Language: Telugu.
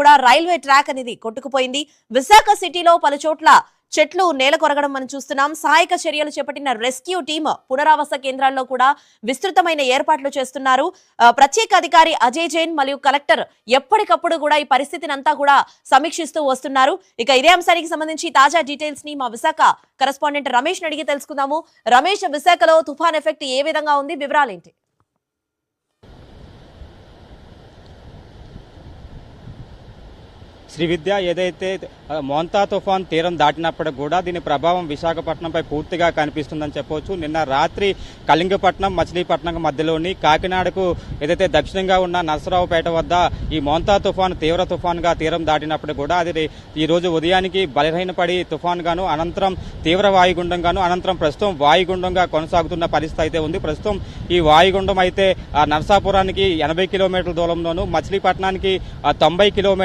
కూడా రైల్వే ట్రాక్ అనేది కొట్టుకుపోయింది. విశాఖ సిటీలో పలు చోట్ల చెట్లు నేల కొరగడం మనం చూస్తున్నాం. సహాయక చర్యలు చేపట్టిన రెస్క్యూ టీమ్ పునరావాస కేంద్రాల్లో కూడా విస్తృతమైన ఏర్పాట్లు చేస్తున్నారు. ప్రత్యేక అధికారి అజయ్ జైన్ మరియు కలెక్టర్ ఎప్పటికప్పుడు కూడా ఈ పరిస్థితిని అంతా కూడా సమీక్షిస్తూ వస్తున్నారు. ఇక ఇదే అంశానికి సంబంధించి తాజా డీటెయిల్స్ని మా విశాఖ కరెస్పాండెంట్ రమేష్ అడిగి తెలుసుకుందాము. రమేష్ విశాఖలో తుఫాన్ ఎఫెక్ట్ ఏ విధంగా ఉంది? వివరాలేంటి? శ్రీ విద్య ఏదైతే మోంతా తుఫాన్ తీరం దాటినప్పటికి కూడా దీని ప్రభావం విశాఖపట్నంపై పూర్తిగా కనిపిస్తుందని చెప్పవచ్చు నిన్న రాత్రి కళింగపట్నం మచిలీపట్నం మధ్యలోని కాకినాడకు ఏదైతే దక్షిణంగా ఉన్న నరసరావుపేట వద్ద ఈ మోంతా తుఫాన్ తీవ్ర తుఫాన్గా తీరం దాటినప్పుడు కూడా అది ఈ రోజు ఉదయానికి బలహీనపడి తుఫాన్గాను అనంతరం తీవ్ర వాయుగుండంగాను అనంతరం ప్రస్తుతం వాయుగుండంగా కొనసాగుతున్న పరిస్థితి అయితే ఉంది. ప్రస్తుతం ఈ వాయుగుండం అయితే ఆ, నరసాపురానికి ఎనభై కిలోమీటర్ల దూరంలోను మచిలీపట్నానికి తొంభై కిలోమీటర్